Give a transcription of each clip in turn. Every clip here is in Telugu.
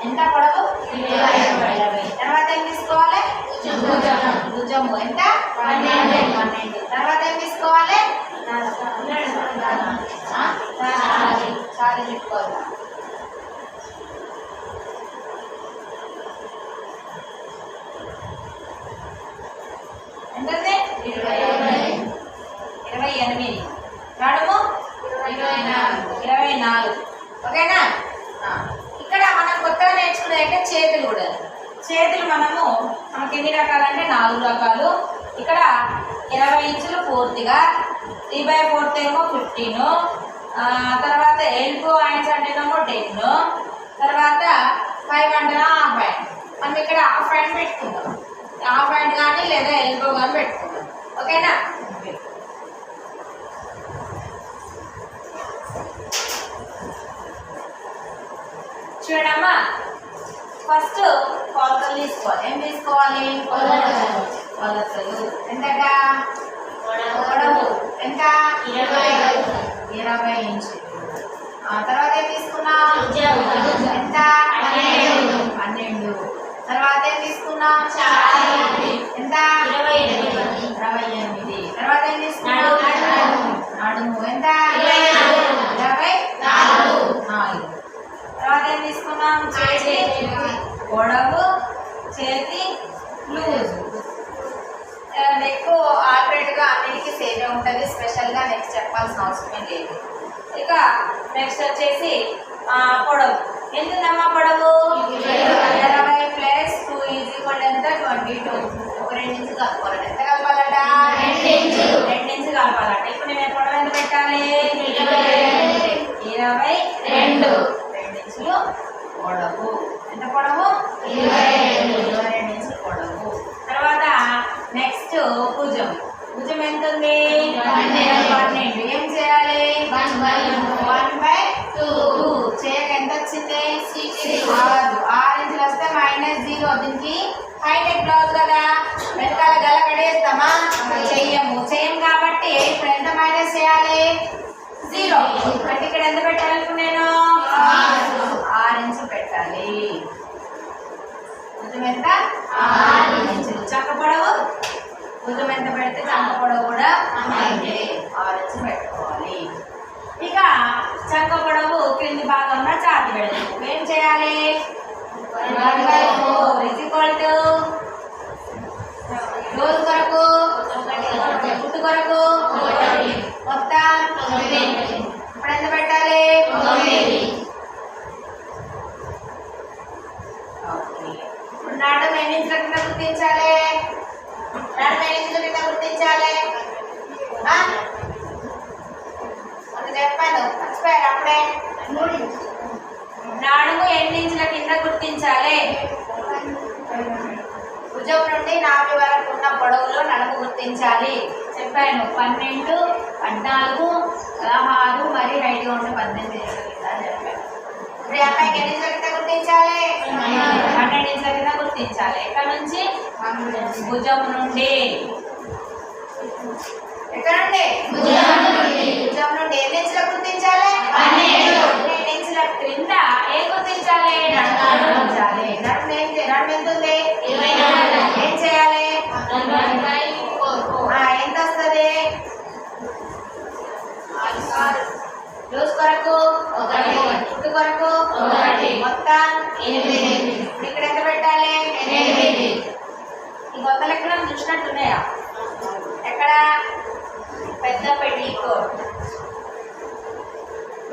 ఎంత పొడవు ఇరవై తర్వాత ఏం తీసుకోవాలి? భుజము. ఎంత? పన్నెండు. తర్వాత ఏం తీసుకోవాలి? సారీ చెప్పుకోవాలి. ఎంతది ఇరవై ఎనిమిది నడుము ఇరవై నాలుగు ఓకేనా ఆ, ఇక్కడ మనం కొత్తగా నేర్చుకునేది అంటే చేతులు కూడా చేతులు మనము మనకి ఎన్ని రకాలంటే నాలుగు రకాలు ఇక్కడ ఇరవై ఇంచులు పూర్తిగా త్రీ బై ఫోర్త్ ఏమో ఫిఫ్టీన్ తర్వాత ఎల్బో హ్యాండ్స్ అంటేనేమో టెన్ తర్వాత ఫైవ్ అంటే హాఫ్ హ్యాండ్ మనం ఇక్కడ హాఫ్ హ్యాండ్ పెట్టుకుందాం హాఫ్ హ్యాండ్ కానీ లేదా ఎల్బో కానీ పెట్టుకుందాం ఓకేనా? చూడమ్మా. ఫస్ట్ కొలతలు తీసుకోవాలి. ఏం తీసుకోవాలి? కొలతలు. ఎంతగా పొడవు ఎంత? ఇరవై. ఇంచులు ఆ తర్వాత ఏం తీసుకున్నాం తర్వాత ఏం తీసుకున్నాం ఎంత? ఇరవై ఎనిమిది. తర్వాత ఏం తీసుకున్నాం నడుము ఎంత? ఇరవై నాలుగు. తర్వాత ఏం తీసుకున్నాం చేతి. పొడవు చేతి లూజ్. నెక్ ఆల్రెడీగా అన్నిటికీ సేమే ఉంటుంది. స్పెషల్గా నెక్స్ట్ చెప్పాల్సిన అవసరమే లేదు. ఇక నెక్స్ట్ వచ్చేసి పొడవు. ఎంతుందమ్మా పొడవు ఇరవై ప్లస్ టూ ఈజ్ ఈక్వల్ ఎంత? ట్వంటీ టూ ఒక రెండు ఇంచు కలుపుకోవాలంట ఎంత కలపాలట? రెండు ఇంచు కలపాలట. ఇప్పుడు నేను పొడవు ఎంత పెట్టాలి? ఇరవై. రెండు. రెండు ఇంచులు పొడవు ఎంత పొడవు. జీరో. అంటే ఇక్కడ ఎంత పెట్టాలనుకున్నాను? నేను ఆరు ఇంచు పెట్టాలి. భుజం ఎంత? ఆరు ఇంచులు. చక్క పొడవు? భుజం ఎంత పెడితే చక్క పొడవు కూడా అంతే. ఆరు ఇంచు పెట్టుకోవాలి. ఇక చక్క పొడవు క్రింది భాగంలో చాతి పెడతాం ఏం చేయాలి ఇజ్ ఈక్వల్ టు రోజు కొరకు పుట్టు కొరకు మొత్తం ఇప్పుడు ఎంత పెట్టాలి ఓకే. ఇప్పుడు నాటం ఎన్ని ఇంచుల కింద గుర్తించాలి నాటం ఎన్ని ఇంచుల కింద గుర్తించాలి ఆ? మొన్న చెప్పాను మర్చిపోయారు అప్పుడే నాడుము ఎన్ని ఇంచుల కింద గుర్తించాలి. భుజం నుండి నాభి వరకు ఉన్న పొడవులో నడుము గుర్తించాలి. చెప్పాను పన్నెండు పద్నాలుగు పదహారు మరి హైట్గా ఉంటే పద్దెనిమిది ఇంచుల కింద చెప్పాను. ఇప్పుడు అమ్మాయికి ఎన్ని ఇంచుల కింద గుర్తించాలి? పన్నెండు ఇంచుల కింద గుర్తించాలి? ఇక్కడ నుంచి? భుజం నుండి. ఎక్కడ నుండి? చూసినట్టున్నాయా ఎక్కడ? పెద్ద కోట్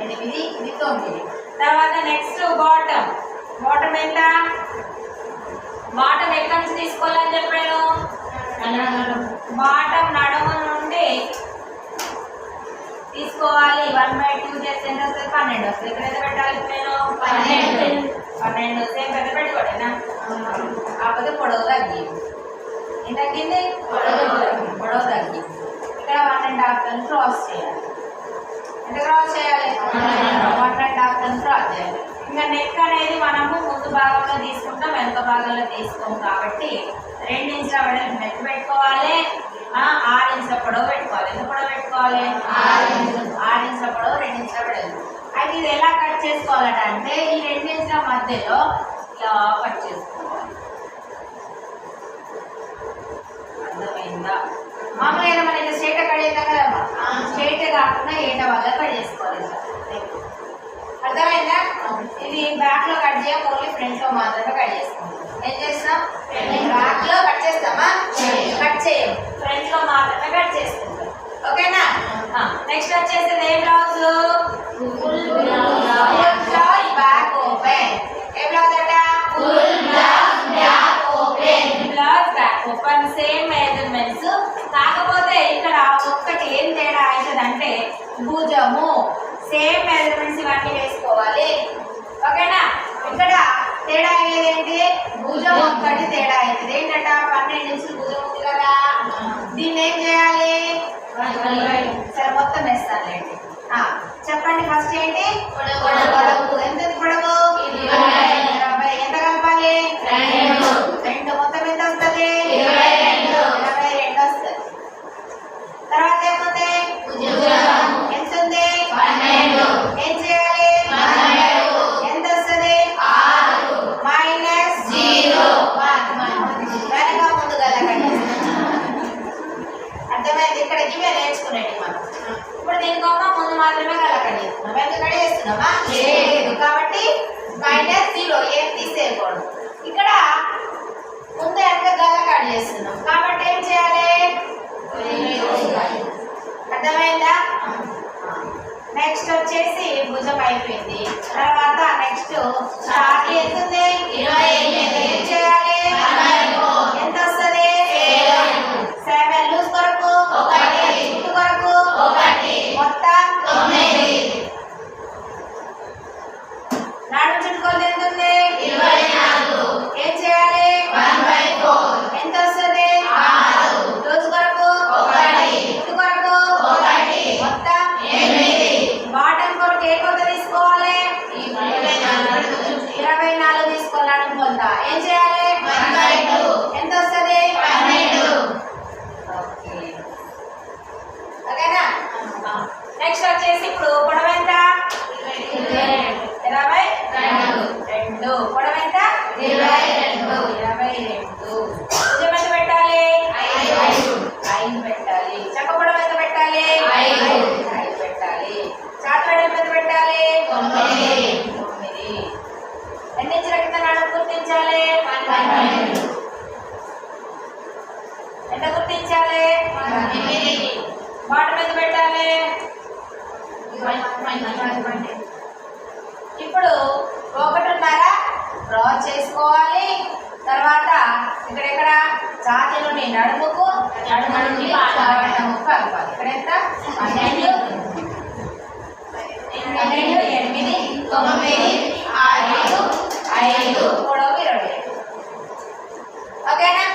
ఎనిమిది ఇది తొమ్మిది. తర్వాత నెక్స్ట్ బాటమ్ బాటమ్ ఎంత? బాటమ్ ఎక్కడి నుంచి తీసుకోవాలని చెప్పాను బాటమ్ నడుము నుండి తీసుకోవాలి. వన్ బై టూ చేస్తే ఎంత వస్తుంది? పన్నెండు వస్తుంది. ఇక్కడ ఎంత పెట్టాలి నేను పన్నెండు. పన్నెండు. సేమ్ పెద్ద పెట్టుకోడేనా కాకపోతే పొడవు తగ్గి ఏం తగ్గింది పొడవు. పొడవు తగ్గి. ఇక్కడ one and half ton cross చేయాలి. ఎంత క్రాస్ చేయాలి? One and half ton cross చేయాలి. ఇంకా నెక్ అనేది మనము ముందు భాగంలో తీసుకుంటాం వెనక భాగంలో తీసుకోం కాబట్టి రెండు ఇంచుల వెడల్పు నెక్ పెట్టుకోవాలి. ఆరు ఇంచుల పొడవు పెట్టుకోవాలి. ఎంత పొడవు పెట్టుకోవాలి? ఆరు ఇంచులు. పొడవు రెండు ఇంచుల వెడల్పు అయితే ఇది ఎలా కట్ చేసుకోవాలట ఈ రెండు ఇంచుల మధ్యలో ఇలా కట్ చేసుకోవాలి మామూలుగా మన ఇలా స్ట్రైట్ కట్ చేద్దాం కదమ్మా స్ట్రైట్ కాకుండా ఏట వల్ల కట్ చేసుకోవాలి ఇట్లా. అర్థమైందా? ఇది బ్యాక్లో కట్ చేయం ఓన్లీ ఫ్రంట్లో మాత్రమే కట్ చేసుకుంటాం ఏం చేస్తాం? బ్యాక్లో కట్ చేస్తామా? కట్ చేయం. ఫ్రంట్లో మాత్రమే కట్ చేసుకుంటాం ఓకేనా? నెక్స్ట్ వచ్చేసి ఏ blouse full blouse open same measurements కాకపోతే ఇక్కడ ఒక్కటి ఏం తేడా అవుతుంది అంటే భుజము. సేమ్ మెజర్మెంట్స్ ఇవన్నీ వేసుకోవాలి. ఓకేనా? ఇక్కడ తేడా అయ్యేది ఏంటి భుజం ఒక్కటి తేడా అవుతుంది ఏంటంట పన్నెండు ఇంచులు భుజం ఉంది కదా. దీన్ని ఏం చేయాలి? సరే మొత్తం వేస్తానులేండి చెప్పండి ఫస్ట్ ఏంటి? పొడవు ఎంత పొడవు ఎంత కలపాలి? రెండు. మొత్తం ఎంత వస్తుంది ఇరవై రెండు వస్తుంది తర్వాత ఏముంది ఎంత ఉంది ఏం చేయాలి ఎంత వస్తుంది మైనస్ జీరో వెనక ముందు గల అర్థమైంది ఇక్కడ ఇవే నేర్చుకునేది మనం ఇప్పుడు దీనికొక ముందు మాత్రమే కలకండి చేస్తున్నాం ఎంత కడి చేస్తున్నామా లేదు కాబట్టి మైనస్ జీరో ఏం తీసేయకూడదు ఇక్కడ ముందు ఎంత గల కట్ చేస్తున్నాం కాబట్టి ఏం చేయాలి అర్థమైందా నెక్స్ట్ వచ్చేసి భుజం అయిపోయింది. తర్వాత నెక్స్ట్ స్టార్ట్ ఎంత ఇరవై ఎనిమిది ఏం చేయాలి ఎంత వస్తుంది సెవెన్ లూజ్ కొరకు ఒకటి చుట్టు కొరకు ఒకటి మొత్తం తొమ్మిది నాడు చుట్టుకోలు ఎంత ఉంది ఇరవై నాలుగు ఏం చేయాలి ఎంత వస్తుంది లూజ్ కొరకు ఒకటి చుట్టు కొరకు ఒకటి మొత్తం ఎనిమిది బాటం కొరకు ఏ కొత్త తీసుకోవాలి ఇరవై నాలుగు తీసుకోవాలి కొంత ఏం చేయాలి ఎంత వస్తుంది ఓకే. ఓకేనా నెక్స్ట్ వచ్చేసి ఇప్పుడు పొడవు ఎంత ఇరవై రెండు పొడవు ఎంత ఇరవై రెండు భుజం ఎంత పెట్టాలి ఐదు పెట్టాలి చక్క పొడవు ఎంత పెట్టాలి ఐదు. ఐదు పెట్టాలి చాట్ వెడల్పు ఎంత పెట్టాలి తొమ్మిది. తొమ్మిది ఎన్ని ఇంచుల కింద నడుము గుర్తించాలి ఎంత గుర్తించాలి బాటం ఎంత పెట్టాలి ఇప్పుడు ఒకటిన్నర డ్రా చేసుకోవాలి తర్వాత ఇక్కడ ఎక్కడ ఛాతీలోని నడుముకు నడుము నుండి నడుము కలపాలి ఇక్కడ పన్నెండు. పన్నెండు ఎనిమిది తొమ్మిది ఐదు ఐదు పొడవు ఇరవై. ఓకేనా?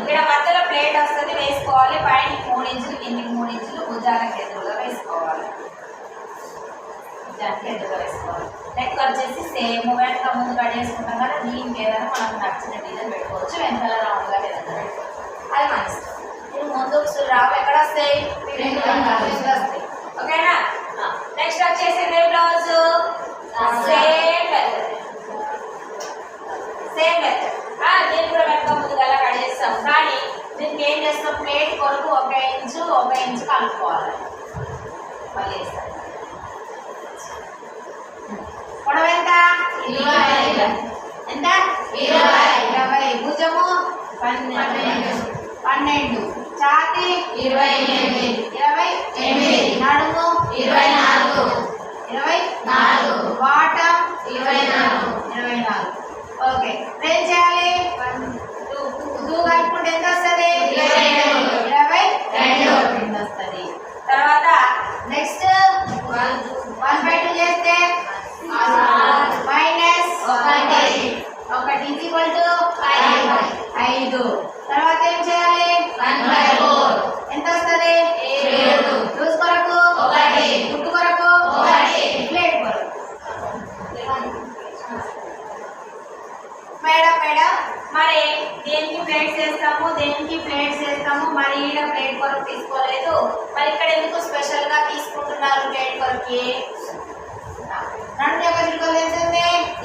ఇక్కడ మధ్యలో ప్లేట్ వస్తుంది వేసుకోవాలి. పైన మూడు ఇంచులు కింది మూడు ఇంచులు భుజాలకు ఎదురుగా వేసుకోవాలి. భుజానికి ఎదురుగా వేసుకోవాలి. నెక్ వచ్చేసి సేమ్ వెనక ముందు కట్ చేసుకుంటాం కదా దీనికి ఏదైనా మనకు నచ్చిన డిజైన్ పెట్టుకోవచ్చు. వెనకాల రౌండ్గా ఏదైనా పెట్టుకోవచ్చు. అది ఇష్టం ఇది ముందు రావు ఎక్కడ వస్తాయి ఓకేనా? నెక్స్ట్ వచ్చేసి ఇదే బ్లౌజ్ సేమ్ సేమ్ మెథడ్ దీన్ని కూడా వెనక ముందుగా కట్ చేస్తాం. కానీ దీనికి ఏం చేస్తాం? ప్లేట్ కొరకు ఒక ఇంచు ఒక ఇంచు కలుపుకోవాలి. మళ్ళీ వేస్తాం. పొడవు ఎంత? ఇరవై. ఎంత? ఇరవై. ఇరవై భుజము? పన్నెండు. పన్నెండు ఛాతి ఇరవై ఎనిమిది. ఇరవై ఎనిమిది. నడుము ఇరవై నాలుగు. ఇరవై నాలుగు. వాట ఇరవై నాలుగు. ఇరవై నాలుగు ఓకే ఏం చేయాలి టూ కలుపుకుంటే ఎంత వస్తుంది మరి దేనికి ప్లేట్స్ వేస్తాము దేనికి ప్లేట్స్ వేస్తాము మరి ఈడ ప్లేట్ కొరకు తీసుకోలేదు. మరి ఇక్కడ ఎందుకు స్పెషల్గా తీసుకుంటున్నారు ప్లేట్ కొరకి రెండు యొక్క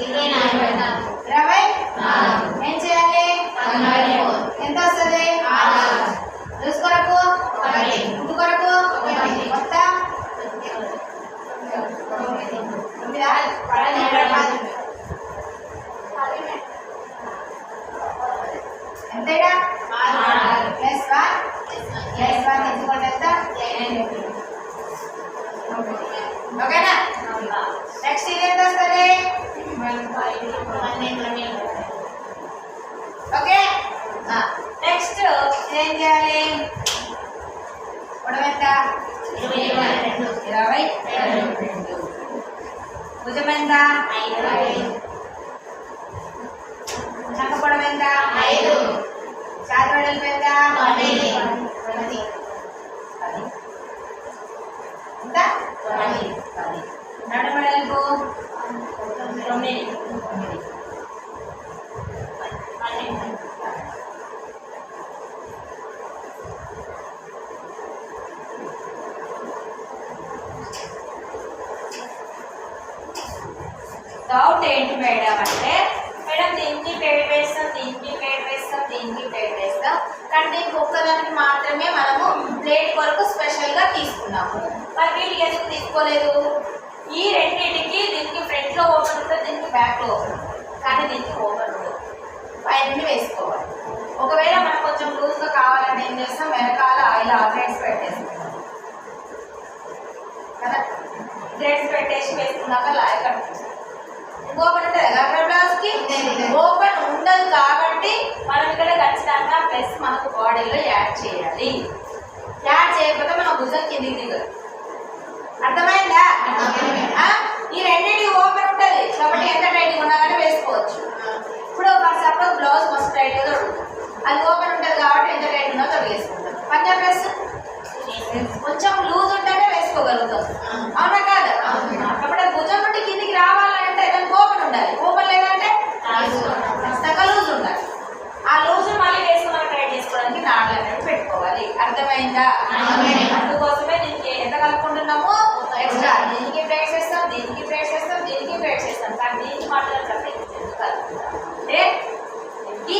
ఇరవై నాలుగు. ఇరవై ఏం చేయాలి? ఎంత వస్తుంది? నెక్స్ట్ ఏం చేయాలి? పొడవు ఎంత? ఇరవై. రెండు భుజం ఎంత? చంక పొడవు ఎంత? చాతి వెడల్పు ఎంత? పది. పది. పది ఎంత? పది. నడు వెడల్పు? తొమ్మిది తొమ్మిది డౌట్ ఏంటి మేడం అంటే మేడం దీనికి పేడ్ వేస్తాం దీనికి పేడ్ వేస్తాం దీనికి పేడ్ వేస్తాం కానీ దీనికి ఒక్కదానికి మాత్రమే మనము ప్లేట్ స్పెషల్గా తీసుకున్నాము. మరి వీటికి ఎందుకు తీసుకోలేదు? ఈ రెండింటికి దీనికి ఫ్రంట్లో ఓపెన్ ఉంటుంది దీనికి బ్యాక్లో ఓపెన్ ఉంటుంది. కానీ దీనికి ఓపెన్ ఉండదు. పైన వేసుకోవాలి. ఒకవేళ మనకు కొంచెం లూజ్గా కావాలంటే ఏం చేస్తాం? వెనకాల ఇలా గ్రేడ్స్ పెట్టేసుకుంటాం కదా? గ్రేడ్స్ పెట్టేసి వేసుకున్నాక లాయ్ కట్టుకుంటాం ఓపెన్ ఉంటుంది కదా ఓపెన్ ఉండదు కాబట్టి మనం ఇక్కడ ఖచ్చితంగా ప్లస్ మనకు బాడీలో యాడ్ చేయాలి. యాడ్ చేయకపోతే మన భుజం కిందికి దిగదు. అర్థమైందా? ఈ రెండింటి ఓపెన్ ఉంటుంది. కాబట్టి ఎంత టైట్ ఉన్నా కానీ వేసుకోవచ్చు. ఇప్పుడు ఫర్ సపోజ్ బ్లౌజ్ మస్తు టైట్గా దొరుకుతుంది అది ఓపెన్ ఉంటుంది కాబట్టి ఎంత టైట్ ఉన్నా తొడిగేసుకుంటాం పంజాబ్ డ్రెస్ కొంచెం లూజ్ ఉంటేనే వేసుకోగలుగుతాం. అవునా కాదు కాబట్టి అది భుజం నుండి కిందికి రావాలంటే దానికి ఓపెన్ ఉండాలి ఓపెన్ లేదంటే ఖచ్చితంగా లూజ్ ఉండాలి ఆ లూజ్ మళ్ళీ వేసుకున్నాక ట్రై చేసుకోవడానికి నాట్లు అనేవి పెట్టుకోవాలి అర్థమైందా. అందుకోసమే దీనికి ఎంత కలుపుకుంటున్నాము ఎక్స్ట్రా. దీనికి బ్రేక్ చేస్తాం దీనికి బ్రేక్ చేస్తాం దీనికి బ్రేక్ చేస్తాం కానీ దీనికి మాత్రం కలుపుకుంటాం అంటే దీనికి